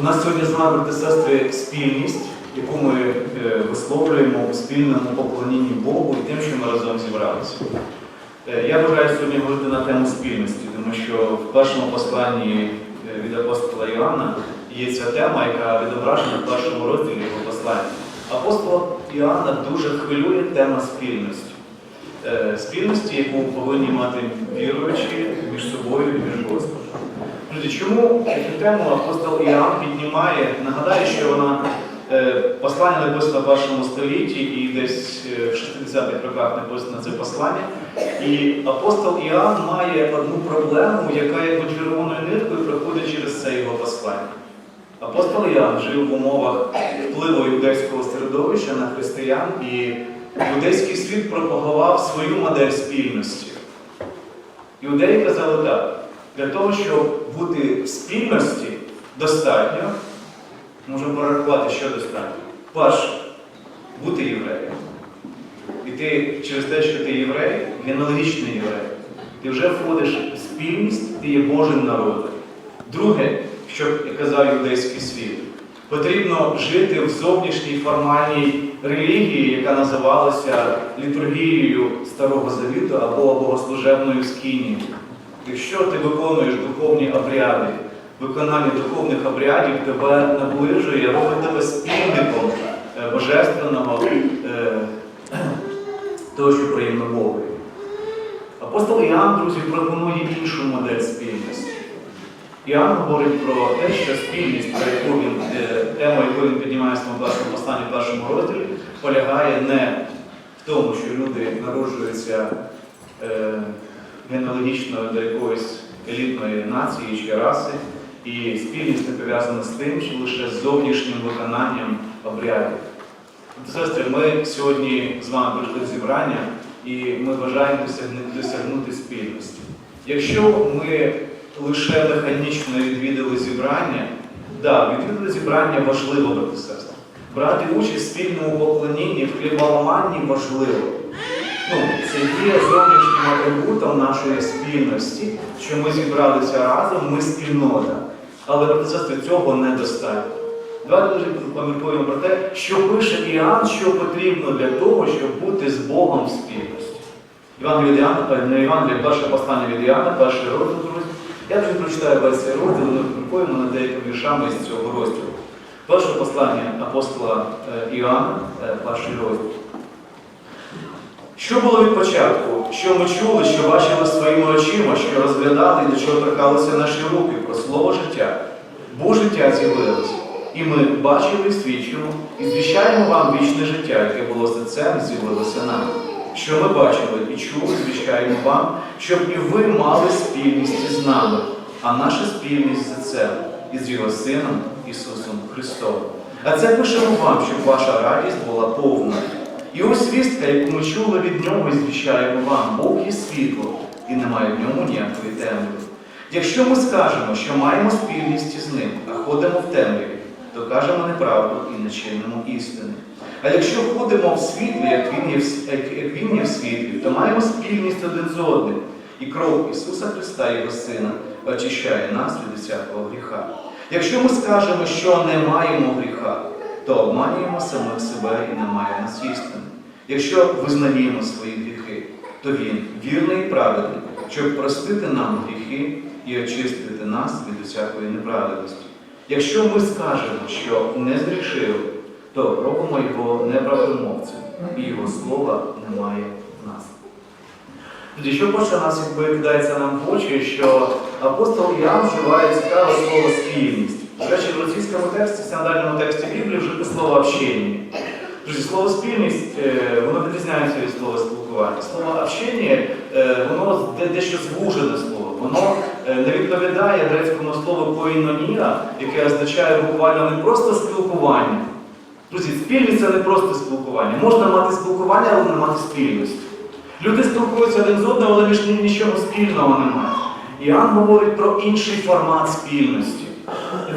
У нас сьогодні з вами, брати сестри, спільність, яку ми е, висловлюємо у спільному поклонінні Богу і тим, що ми разом зібралися. Е, Я бажаю сьогодні говорити на тему спільності, тому що в першому посланні е, від апостола Іоанна є ця тема, яка відображена в першому розділі його послання. Апостола Іоанна дуже хвилює тема спільності. Спільності, яку повинні мати віруючі між собою і між Господом. Друзі, чому цю тему апостол Іоанн піднімає? Нагадаю, що вона е, послання написано в першому столітті і десь е, в 60-х роках написано це послання. І апостол Іоанн має одну проблему, яка як червоною ниткою проходить через це його послання. Апостол Іоанн жив в умовах впливу юдейського середовища на християн, і юдейський світ пропагував свою модель спільності. Іудеї казали так. Для того, щоб бути в спільності, достатньо, можемо порахувати, що достатньо. Перше, бути євреєм. І ти через те, що ти єврей, генеалогічний єврей, ти вже входиш в спільність, ти є Божим народом. Друге, що як казав юдейський світ, потрібно жити в зовнішній формальній релігії, яка називалася літургією Старого Завіту або богослужебною скінією. Якщо ти виконуєш духовні обряди, виконання духовних обрядів тебе наближує, робить тебе спільником е, божественного е, того, що приємно Богу. Апостол Іоанн, друзі, пропонує іншу модель спільності. Іоанн говорить про те, що спільність, про яку він, е, тему, яку він піднімає в останньому першому розділі, полягає не в тому, що люди народжуються е, до якоїсь елітної нації чи раси, і спільність не пов'язана з тим, що лише з зовнішнім виконанням обрядів. Сестри, ми сьогодні з вами прийшли зібрання і ми бажаємо досягнути, спільності. Якщо ми лише механічно відвідали зібрання, да, відвідали зібрання важливо, брати сестри. Брати участь в спільному поклонінні, в хліболаманні важливо. Ну, це є зовнішнім атрибутом нашої спільності, що ми зібралися разом, ми спільнота. Але сестри, цього недостатньо. Давайте дуже поміркуємо про те, що пише Іоанн, що потрібно для того, щоб бути з Богом в спільності. Іван від Іоанна, не Іван, перше послання від Іоанна, перший розділ, друзі. Я вже прочитаю весь цей розділ, ми поміркуємо над деякими віршами з цього розділу. Перше послання апостола е, Іоанна, е, перший розділ. Що було від початку? Що ми чули, що бачили своїми очима, що розглядали і до чого торкалися наші руки про слово життя? Бо життя з'явилося. І ми бачили, і свідчимо, і звіщаємо вам вічне життя, яке було з отцем, з'явилося нам. Що ми бачили і чули, звіщаємо вам, щоб і ви мали спільність із нами, а наша спільність з отцем і з його Сином Ісусом Христом. А це пишемо вам, щоб ваша радість була повна. І ось звістка, яку ми чули від нього, і звіщаємо вам, Бог є світло, і немає в ньому ніякої темряви. Якщо ми скажемо, що маємо спільність із ним, а ходимо в темряві, то кажемо неправду і не чинимо істини. А якщо ходимо в світлі, як він, є як він є в світлі, то маємо спільність один з одним. І кров Ісуса Христа, Його Сина, очищає нас від усякого гріха. Якщо ми скажемо, що не маємо гріха, то обманюємо самих себе і немає нас істини. Якщо визнаємо свої гріхи, то Він вірний і праведний, щоб простити нам гріхи і очистити нас від усякої неправедності. Якщо ми скажемо, що не згрішили, то робимо його неправдомовцем, і його слова немає в нас. Тоді, що перше нас якби кидається нам в очі, що апостол Іоанн вживає цікаве слово спільність. До речі, в російському тексті, в синодальному тексті Біблії вжите слово общення. Друзі, слово спільність, е, воно відрізняється від слова спілкування. Слово общення, е, воно дещо звужене слово. Воно е, не відповідає грецькому слову коїнонія, яке означає буквально не просто спілкування. Друзі, спільність це не просто спілкування. Можна мати спілкування, але не мати спільності. Люди спілкуються один з одним, але між ним нічого спільного немає. Іоанн говорить про інший формат спільності.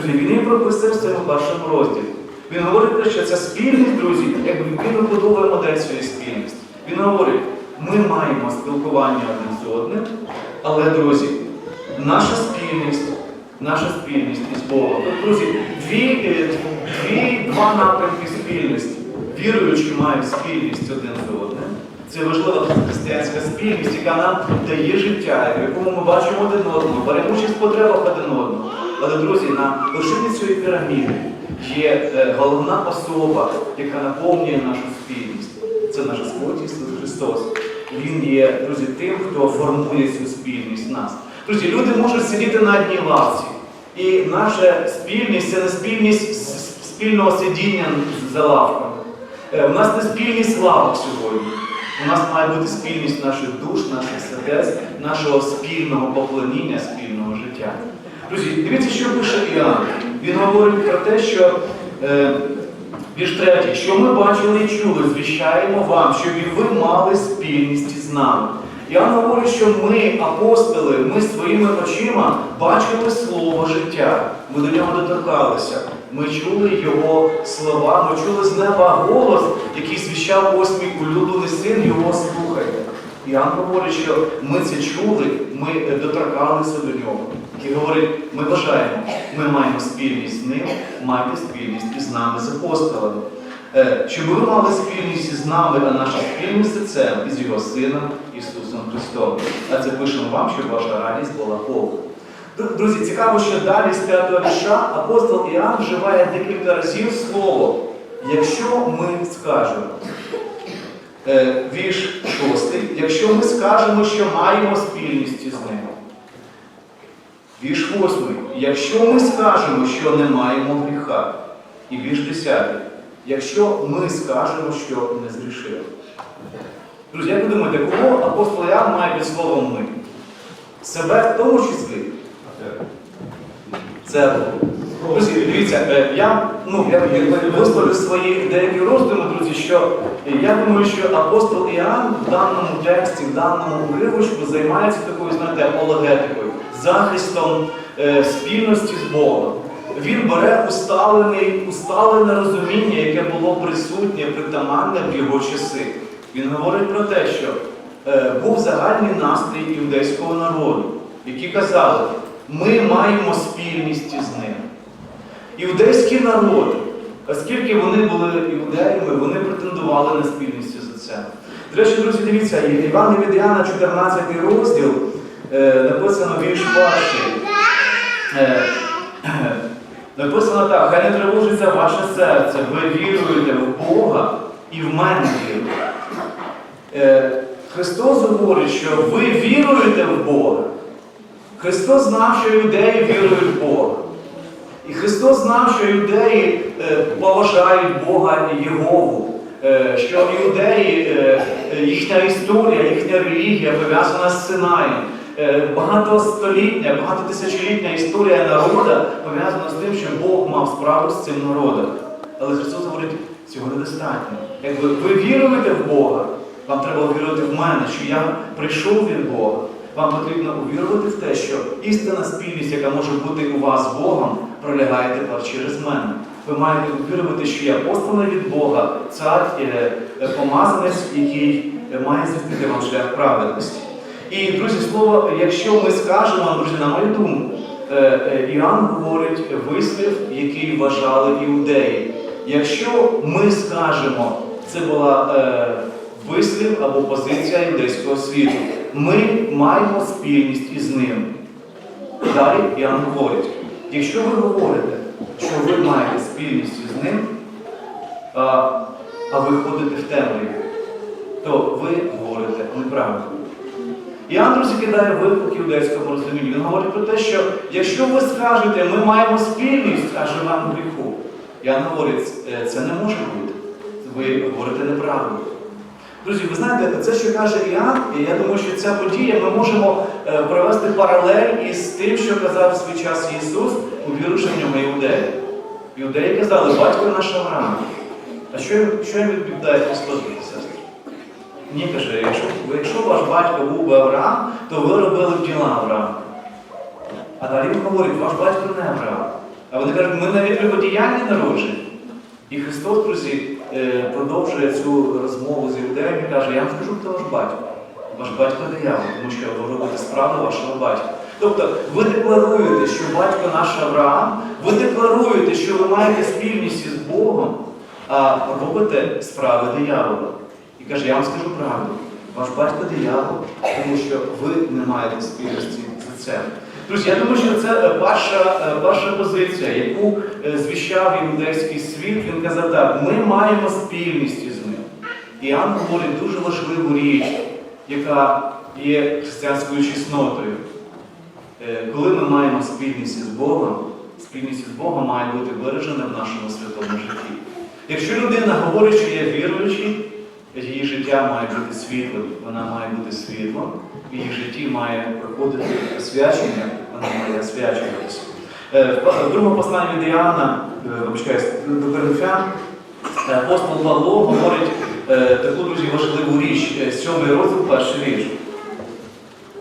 Він її прописує в своєму першому розділі. Він говорить, про що ця спільність, друзі, якби він вибудовує модель цієї спільності. Він говорить, ми маємо спілкування один з одним, але, друзі, наша спільність, наша спільність із Богом. Друзі, дві, е, дві, два напрямки спільності. Віруючі мають спільність один з одним. Це важлива християнська спільність, яка нам дає життя, в якому ми бачимо один одного, беремо участь в потребах один одного. Але, друзі, на вершині цієї піраміди є е, головна особа, яка наповнює нашу спільність. Це наш Господь Ісус Христос. Він є, друзі, тим, хто формує цю спільність в нас. Друзі, люди можуть сидіти на одній лавці. І наша спільність це не спільність спільного сидіння за лавками. Е, У нас не спільність лавок сьогодні. У нас має бути спільність наших душ, наших сердець, нашого спільного поклоніння, спільного життя. Друзі, дивіться, що пише Іоанн. Він говорить про те, що е, вірш третій, що ми бачили і чули, звіщаємо вам, щоб і ви мали спільність із нами. Іоанн говорить, що ми, апостоли, ми своїми очима бачили слово життя. Ми до нього доторкалися. Ми чули його слова, ми чули з неба голос, який звіщав мій улюблений син, його слухайте. Іоанн говорить, що ми це чули, ми е, доторкалися до нього. І говорить, ми бажаємо, ми маємо спільність з ним, майте спільність із нами, з апостолами. Е, Щоб ви мали спільність із нами, а наша спільність це із його Сином Ісусом Христом. А це пишемо вам, щоб ваша радість була повна. Друзі, цікаво, що далі з п'ятого вірша апостол Іоанн вживає декілька разів слово, якщо ми скажемо. Е, Вірш шостий, якщо ми скажемо, що маємо спільність із ним. Вірш восьмий, якщо ми скажемо, що не маємо гріха. І вірш десятий, якщо ми скажемо, що не згрішили. Друзі, як ви думаєте, кого апостол Іоанн має під словом ми? Себе в тому числі? Церкву. Друзі, дивіться, е, я, ну, я висловлю свої деякі роздуми, друзі, що я думаю, що апостол Іоанн в даному тексті, в даному уривочку займається такою, знаєте, апологетикою, захистом е, спільності з Богом. Він бере усталений, усталене розуміння, яке було присутнє, притаманне в його часи. Він говорить про те, що е, був загальний настрій іудейського народу, які казали, ми маємо спільність із ним. Іудейський народ, оскільки вони були іудеями, вони претендували на спільність з отцем. До речі, друзі, дивіться, Іван від Іоанна, 14 розділ, написано вірш перший. Е, Написано так, хай не тривожиться ваше серце, ви віруєте в Бога і в мене віруєте. Е, Христос говорить, що ви віруєте в Бога. Христос знав, що юдеї вірують в Бога. І Христос знав, що юдеї е, поважають Бога і Єгову, е, що е, е, їхня історія, їхня релігія пов'язана з Синаєм. Е, Багатостолітня, багатотисячолітня історія народу пов'язана з тим, що Бог мав справу з цим народом. Але Христос говорить, цього недостатньо. Якби ви віруєте в Бога, вам треба вірувати в мене, що я прийшов від Бога. Вам потрібно увірувати в те, що істинна спільність, яка може бути у вас Богом, пролягає тепер через мене. Ви маєте увірувати, що я посланий від Бога, цар, помазанець, який має звістити вам шлях праведності. І, друзі, слово, якщо ми скажемо, друзі, на мою думку, е, е, Іоанн говорить вислів, який вважали іудеї. Якщо ми скажемо, це була е, вислів або позиція іудейського світу, ми маємо спільність із ним. Далі Іоанн говорить, якщо ви говорите, що ви маєте спільність із ним, а, а ви ходите в темряві, то ви говорите неправду. Іоанн, друзі, кидає виклик іудейському розумінню. Він говорить про те, що якщо ви скажете, ми маємо спільність, а живемо в гріху, Іоанн говорить, «Е, це не може бути. Ви говорите неправду. Друзі, ви знаєте, це, що каже Іоанн, і я думаю, що ця подія ми можемо е, провести паралель із тим, що казав в свій час Ісус, увіривши в нього іудеї. Іудеї казали, батько наш Авраам. А що, що їм відповідає Христос? Ні, каже, якщо, якщо ваш батько був би Авраам, то ви робили б діла Авраама. А далі він говорить, ваш батько не Авраам. А вони кажуть, ми навіть приподіяння народжені. І Христос, друзі, е, продовжує цю розмову з іудеями і каже, я вам скажу, хто ваш батько. Ваш батько диявол, тому що ви робите справу вашого батька. Тобто ви декларуєте, що батько наш Авраам, ви декларуєте, що ви маєте спільність із Богом, а робите справи диявола. І каже, я вам скажу правду, ваш батько диявол, тому що ви не маєте спільності з цим. Друзі, я думаю, що це е, е, перша позиція, яку е, звіщав іудейський світ. Він казав, так, ми маємо спільність із ним. Іоанн говорить дуже важливу річ, яка є християнською чеснотою. Е, Коли ми маємо спільність із Богом, спільність із Богом має бути виражена в нашому святому житті. Якщо людина говорить, що є віруючий, її життя має бути світлим, вона має бути світлом, в її житті має проходити освячення, вона має освячуватися. Е, в другому посланні від Іоанна, е, до Коринфян, е, апостол Павло говорить таку друзі важливу річ, сьомий розділ, перший вірш.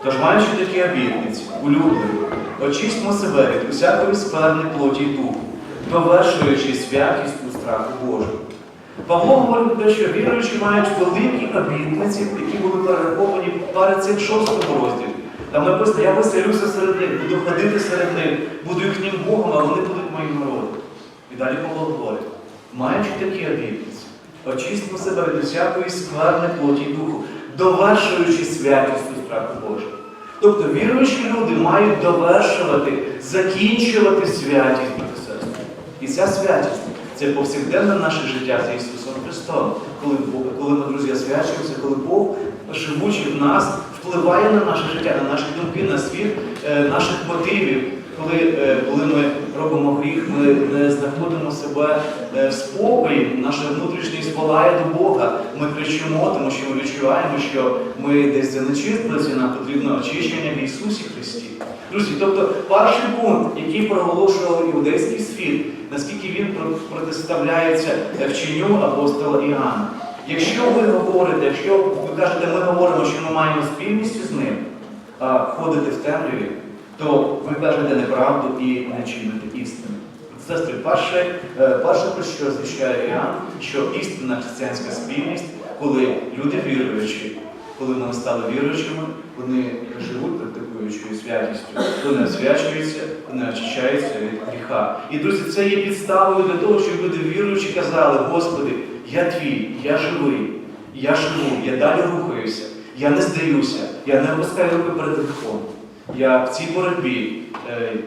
Тож, маючи такі обітниці, улюблені, очистимо себе від усякої скверни плоті й духу, довершуючи святість у страху Божому. Павло говорить про те, що віруючі мають великі обітниці, які були перераховані цим шостому розділі. Там написано, я виселюся серед них, буду ходити серед них, буду їхнім Богом, а вони будуть моїм народом. І далі Павло говорить, маючи такі обітниці, очистимо себе від усякої скверни плоті духу, довершуючи святість у страху Божого. Тобто віруючі люди мають довершувати, закінчувати святість брати. І ця святість це повсякденне наше життя з Ісусом Христом. Коли, коли ми, друзі, освячуємося, коли Бог, живучи в нас, впливає на наше життя, на наші думки, на світ е, наших мотивів. Коли, е, коли ми робимо гріх, ми не знаходимо себе е, в спокої, наша внутрішність волає до Бога. Ми кричимо, тому що ми відчуваємо, що ми десь занечистилися, нам потрібно очищення в Ісусі Христі. Друзі, тобто перший пункт, який проголошував іудейський світ, наскільки він протиставляється вченню апостола Іоанна. Якщо ви говорите, якщо ви кажете, ми говоримо, що ми маємо спільність з ним, а ходите в темряві, то ви кажете неправду і не чините істину. Сестри, перше, е, перше, про що звіщає Іоанн, що істинна християнська спільність, коли люди віруючі, коли ми стали віруючими, вони живуть практикуючою святістю, вони освячуються, вони очищаються від гріха. І друзі, це є підставою для того, щоб люди віруючі казали, Господи, я твій, я живий, я живу, я далі рухаюся, я не здаюся, я не опускаю руки перед гріхом. Я в цій боротьбі,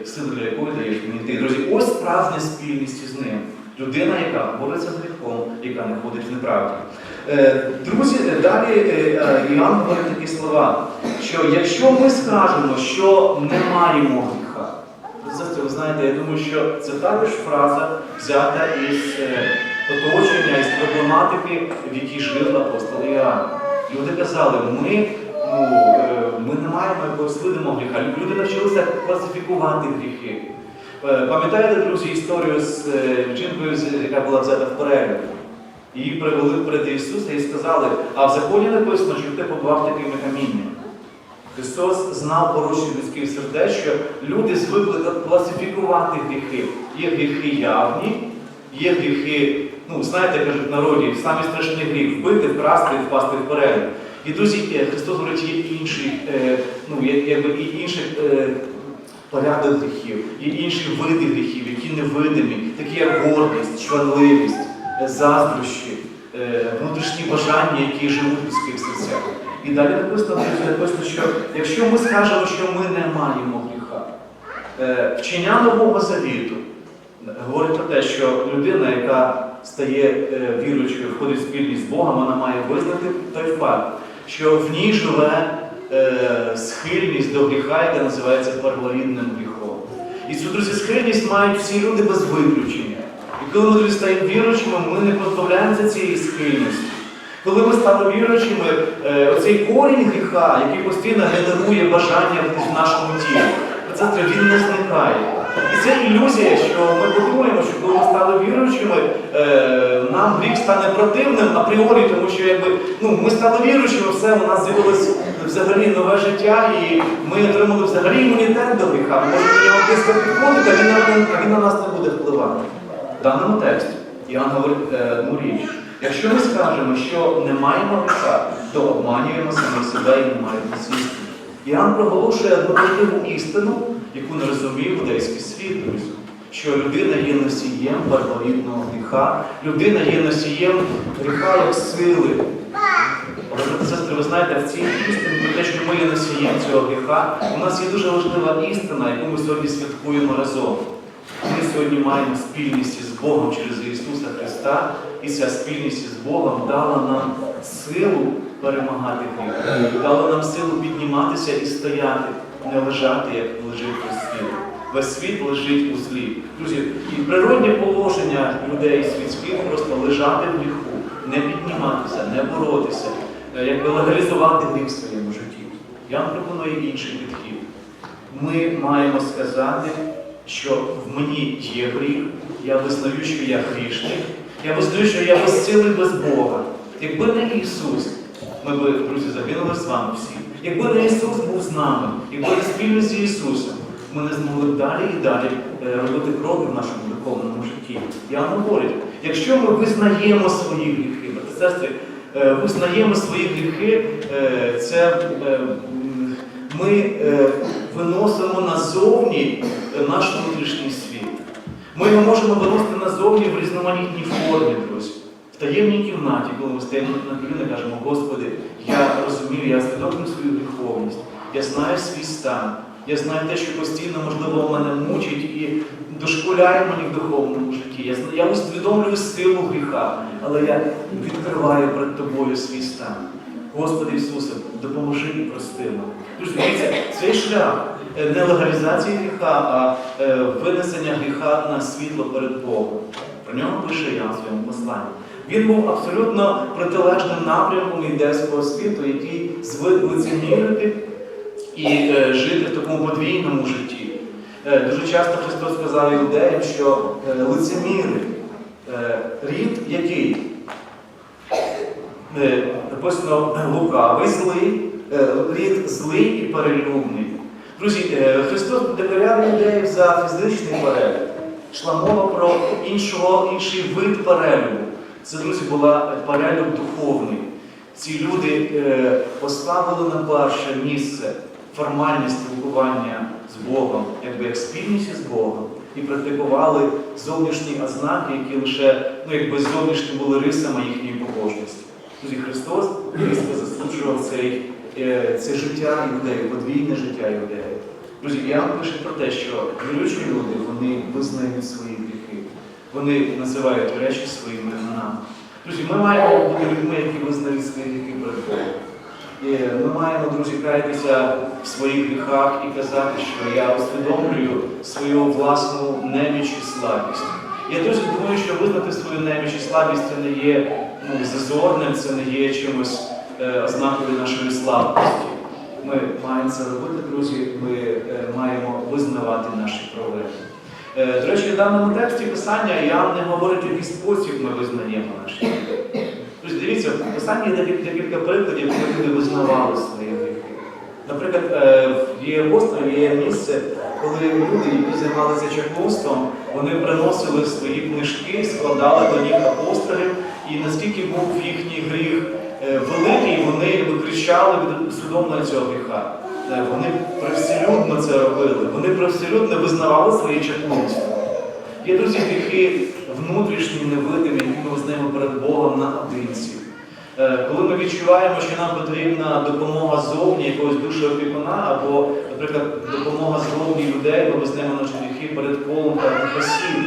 силу для якої даєш мені ти. Друзі, ось справжня спільність із ним. Людина, яка бореться з гріхом, яка не ходить в неправді. Е, Друзі, е, далі е, Іоанн говорить такі слова, що якщо ми скажемо, що не маємо гріха, Сестри, ви знаєте, я думаю, що це також фраза взята із оточення, із проблематики, в якій жив апостол Іоанн. Люди казали, ми, ну, ми не маємо якогось видимого гріха. Люди навчилися класифікувати гріхи. Е, Пам'ятаєте, друзі, історію з е, жінкою, яка була взята в перегляд? Її привели перед Ісуса і сказали, а в законі написано, що ти побував такими каміннями. Христос знав порушення людських сердець, що люди звикли класифікувати гріхи. Є гріхи явні, є гріхи, ну, знаєте, кажуть в народі, самий страшний гріх вбити, вкрасти і впасти в перегляд. І друзі, е, Христос говорить, є інший, е, ну, якби і е, порядок гріхів, є інші види гріхів, які невидимі, такі як гордість, чванливість, заздрощі, внутрішні бажання, які живуть в людських серцях. І далі написано, що якщо ми скажемо, що ми не маємо гріха, вчення нового завіту говорить про те, що людина, яка стає віруючою, входить в спільність з Богом, вона має визнати той факт, що в ній живе е, схильність до гріха, яка називається перворідним гріхом. І цю друзі, схильність мають всі люди без виключення. І коли ми стаємо віруючими, ми не позбавляємося цієї схильності. Коли ми стали віруючими, е, оцей корінь гріха, який постійно генерує бажання в нашому тілі, це він не зникає. Це ілюзія, що ми подумаємо, що коли ми стали віруючими, е, нам гріх стане противним апріорі, тому що якби ну ми стали віруючими, все у нас з'явилось взагалі нове життя, і ми отримали взагалі імунітет до гріха. Ми можемо до підходити, а він а він на нас не буде впливати. В даному тексті Іоанн говорить е, одну річ. Якщо ми скажемо, що не маємо гріха, то обманюємо самі себе і не маємо істини. Іоанн проголошує одну істину, яку не розумів юдейський світ, друзі. Що людина є носієм перворідного гріха, людина є носієм гріха як сили. Брати сестри, ви знаєте, в цій істині про те, що ми є носієм цього гріха, у нас є дуже важлива істина, яку ми сьогодні святкуємо разом. Ми сьогодні маємо спільність із Богом через Ісуса Христа, і ця спільність із Богом дала нам силу перемагати гріх, дала нам силу підніматися і стояти, не лежати, як лежить весь світ. Весь світ лежить у злі. Друзі, і природнє положення людей світських просто лежати в гріху, не підніматися, не боротися, е, якби легалізувати гріх в своєму житті. Я вам пропоную інший підхід. Ми маємо сказати, що в мені є гріх, я визнаю, що я грішник, я визнаю, що я безсилий без Бога. Якби не Ісус, ми б, друзі, загинули з вами всі. Якби не Ісус був з нами, якби не спільність з Ісусом, ми не змогли далі і далі е, робити кроки в нашому духовному житті. Я говорю, якщо ми визнаємо свої гріхи, сестри, е, визнаємо свої гріхи, е, це ми виносимо назовні наш внутрішній світ. Ми його можемо виносити назовні в різноманітній формі, друзі. В таємній кімнаті, коли ми стоїмо на коліна кажемо, Господи, я розумію, я усвідомлюю свою гріховність, я знаю свій стан, я знаю те, що постійно, можливо, мене мучить і дошкуляє мені в духовному житті. Я, я усвідомлюю силу гріха, але я відкриваю перед тобою свій стан. Господи Ісусе, допоможи і прости мене. Цей шлях е, не легалізації гріха, а е, винесення гріха на світло перед Богом. Про нього пише Ян в своєму посланні. Він був абсолютно протилежним напрямком ідейського світу, який звик лицемірити і е, жити в такому подвійному житті. Е, дуже часто Христос сказав іудеям, що е, лицеміри, е, рід який е, написано лукавий, злий, е, рід злий і перелюбний. Друзі, е, Христос докоряв людей за фізичний перелюб. Йшла мова про іншого, інший вид перелюбу. Це, друзі, була перелюб духовний. Ці люди е, поставили на перше місце формальне спілкування з Богом, якби як спільність із Богом, і практикували зовнішні ознаки, які лише ну, якби зовнішні були рисами їхньої побожності. Друзі, Христос різко засуджував цей, е, це життя іудеїв, подвійне життя іудеїв. Друзі, я вам пишу про те, що віруючі люди вони визнають свої вони називають речі своїми іменами. Друзі, ми маємо бути людьми, які визнають гріхи перед. І ми маємо, друзі, каятися в своїх гріхах і казати, що я усвідомлюю свою власну неміч і слабість. Я дуже думаю, що визнати свою неміч і слабість це не є ну, зазорним, це не є чимось е, ознакою нашої слабкості. Ми маємо це робити, друзі, ми е, маємо визнавати наші провини. Е, До речі, в даному тексті писання Іоанн не говорить, який спосіб ми визнаємо наші гріхи. Тобто, дивіться, в писанні є декілька, прикладів, коли люди визнавали свої гріхи. Наприклад, е, в дії є місце, коли люди, які займалися чаклунством, вони приносили свої книжки, складали до них апостолів, і наскільки був їхній гріх е, великий, вони якби кричали від усвідомлення цього гріха. Е, Вони привселюдно це робили, вони привселюдно визнавали своє чаклунство. Є, друзі, гріхи внутрішні, невидимі, які ми визнаємо перед Богом наодинці. Е, Коли ми відчуваємо, що нам потрібна допомога зовні якогось душі опікуна, або, наприклад, допомога зовні людей, ми визнаємо наші гріхи перед колом певних осіб.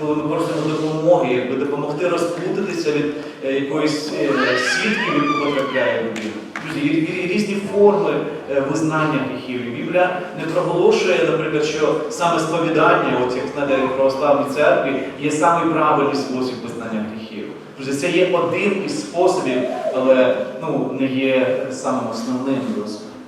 Коли ми просимо допомоги, якби допомогти розплутатися від е, якоїсь сітки, яку потрапляє людина. Різні форми е, визнання гріхів. Біблія не проголошує, наприклад, що саме сповідання, от як знаєте, в православній церкві, є самий правильний спосіб визнання гріхів. Друзі, це є один із способів, але ну, не є самим основним.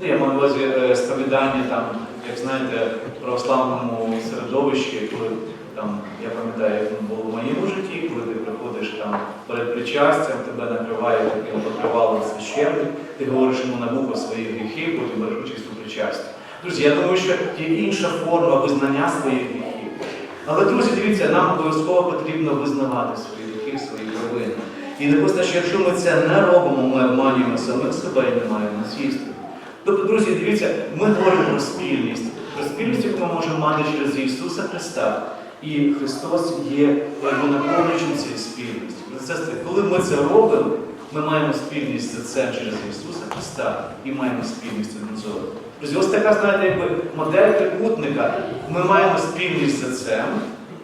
Ну, я маю на увазі е, сповідання, там, як знаєте, в православному середовищі, коли там, я пам'ятаю, як було в моєму житті, коли ти приходиш там перед причастям, тебе накриває таким покривалом священник, ти говориш йому на свої гріхи, потім береш участь у причасті. Друзі, я думаю, що є інша форма визнання своїх гріхів. Але, друзі, дивіться, нам обов'язково потрібно визнавати свої гріхи, свої провини. І написано, що якщо ми це не робимо, ми обманюємо самих себе і не маємо істину. Тобто, друзі, дивіться, ми говоримо про спільність, про спільність, яку ми можемо мати через Ісуса Христа. І Христос є якби, наповнюючим цієї спільності. Сестри, коли ми це робимо, ми маємо спільність з Отцем через Ісуса Христа і маємо спільність один з одним. Ось така, знаєте, якби модель трикутника. Ми маємо спільність з Отцем.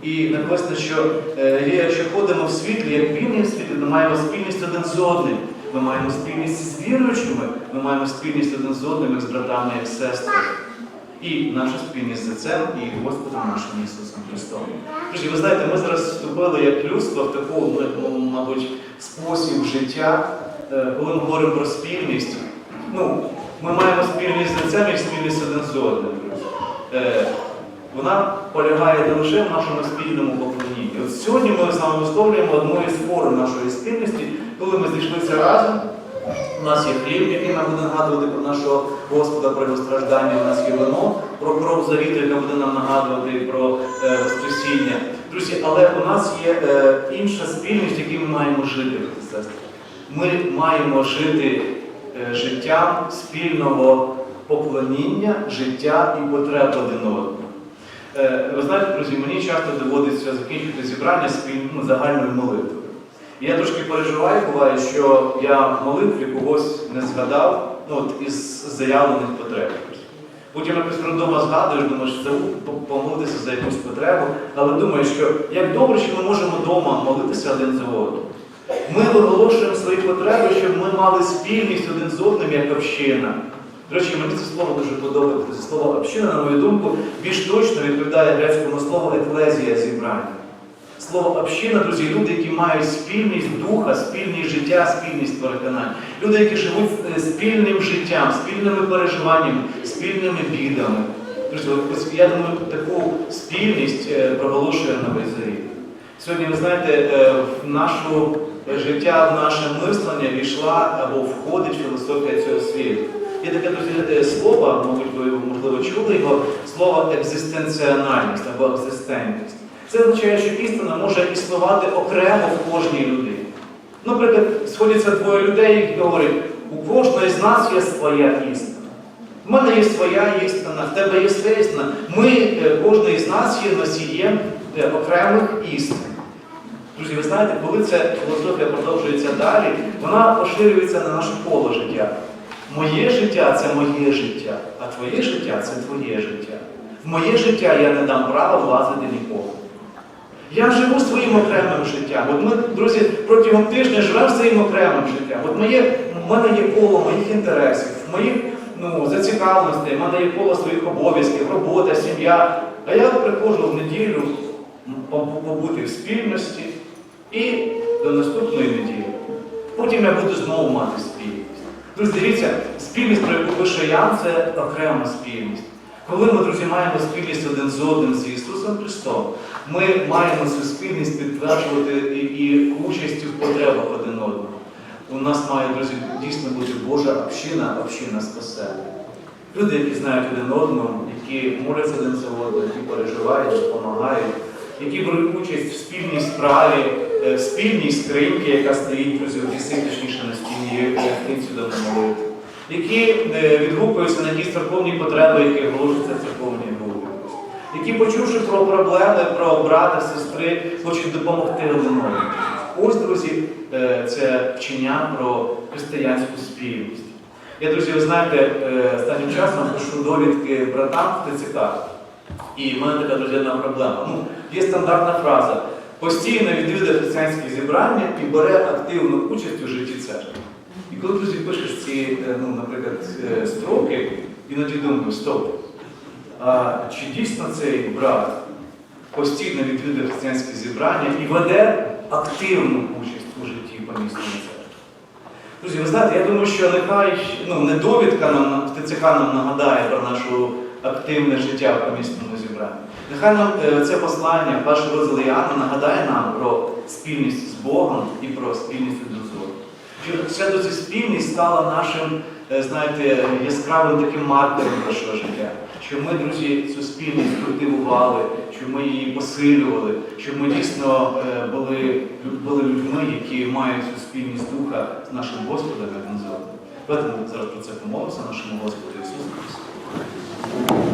І написано, що е, якщо ходимо в світлі, як він є світлі, ми маємо спільність один з одним. Ми маємо спільність з віруючими, ми маємо спільність один з одним, як з братами, як сестрами. І наша спільність з Отцем і Господом нашим Ісусом Христом. Друзі, ви знаєте, ми зараз вступили як людство в таку, ну, мабуть, спосіб життя, е, коли ми говоримо про спільність. Ну, ми маємо спільність з Отцем і спільність один з одним. Е, Вона полягає не лише в нашому спільному поклонінні. От сьогодні ми з вами висловлюємо одну із форм нашої спільності, коли ми зійшлися разом. У нас є хліб, який нам буде нагадувати про нашого Господа, про його страждання, у нас є вино, про кров завіту, яка буде нам нагадувати про е, Воскресіння. Друзі, але у нас є е, інша спільність, в якій ми маємо жити, сестри. Ми маємо жити е, життям спільного поклоніння, життя і потреб один одного. Е, Ви знаєте, друзі, мені часто доводиться закінчити зібрання спільною загальною молитвою. Я трошки переживаю, буває, що я в молитві когось не згадав ну, от, із заявлених потреб. Потім якось вдома згадуєш, думаєш, по- помолитися за якусь потребу, але думаєш, що як добре, що ми можемо вдома молитися один за одним. Ми виголошуємо свої потреби, щоб ми мали спільність один з одним як община. До речі, мені це слово дуже подобається. Це слово община, на мою думку, більш точно відповідає грецькому слову еклезія зібрання. Слово община, друзі, люди, які мають спільність духа, спільність життя, спільність переконань. Люди, які живуть е, спільним життям, спільними переживаннями, спільними бідами. Друзі, я думаю, таку спільність е, проголошує новий завіт. Сьогодні, ви знаєте, е, в нашу життя, в наше мислення війшла або входить філософія цього світу. Є таке друзі, слово, мабуть, ви можливо чули його, слово екзистенціональність або екзистентність. Це означає, що істина може існувати окремо в кожній людині. Наприклад, сходяться двоє людей, які говорять, у кожної з нас є своя істина. В мене є своя істина, в тебе є своя істина. Ми, е, кожен із нас є носієм е, окремих істин. Друзі, ви знаєте, коли ця філософія продовжується далі, вона поширюється на наше коло життя. Моє життя це моє життя, а твоє життя це твоє життя. В моє життя я не дам права влазити нікого. Я живу своїм окремим життям. От ми, друзі, протягом тижня живемо своїм окремим життям. От моє, в мене є коло моїх інтересів, моїх ну, зацікавленостей, в мене є коло своїх обов'язків, робота, сім'я. А я приходжу в неділю по- по- побути в спільності і до наступної неділі. Потім я буду знову мати спільність. Друзі, дивіться, спільність, про яку пише Ян, це окрема спільність. Коли ми, друзі, маємо спільність один з одним з Ісусом Христом, ми маємо цю спільність підтверджувати і, участю в потребах один одного. У нас має, друзі, дійсно бути Божа община, община спасення. Люди, які знають один одного, які моляться один за одним, які переживають, допомагають, які беруть участь в спільній справі, е, в спільній скриньці, яка стоїть, друзі, вісить точніше на стіні, я вкинь сюди на молитву, які е, відгукуються на ті церковні потреби, які оголошуються в церковній групі, які, почувши про проблеми, про брата, сестри, хочуть допомогти одному. Ось, друзі, е, це вчення про християнську спільність. Я, друзі, ви знаєте, е, останнім часом пишу довідки братам в ТЦК. І в мене така друзі, одна проблема. Ну, є стандартна фраза. Постійно відвідує християнські зібрання і бере активну участь у житті церкви. І коли друзі пишеш ці, е, ну, наприклад, строки, іноді думаю, стоп. А чи дійсно цей брат постійно відвідує християнські зібрання і веде активну участь у житті помісної церкви? Друзі, ви знаєте, я думаю, що нехай ну, не довідка нам ТЦК нам нагадає про наше активне життя в помісному зібранні. Нехай нам е, це послання, перший розділ Іоанна нагадає нам про спільність з Богом і про спільність з. Що ця спільність стала нашим, е, знаєте, яскравим таким маркером нашого життя. Що ми, друзі, цю спільність культивували, що ми її посилювали, щоб ми дійсно е, були, були людьми, які мають цю спільність духа з нашим Господом як. Давайте ми зараз про це помолимося нашому Господу Ісусу Христу.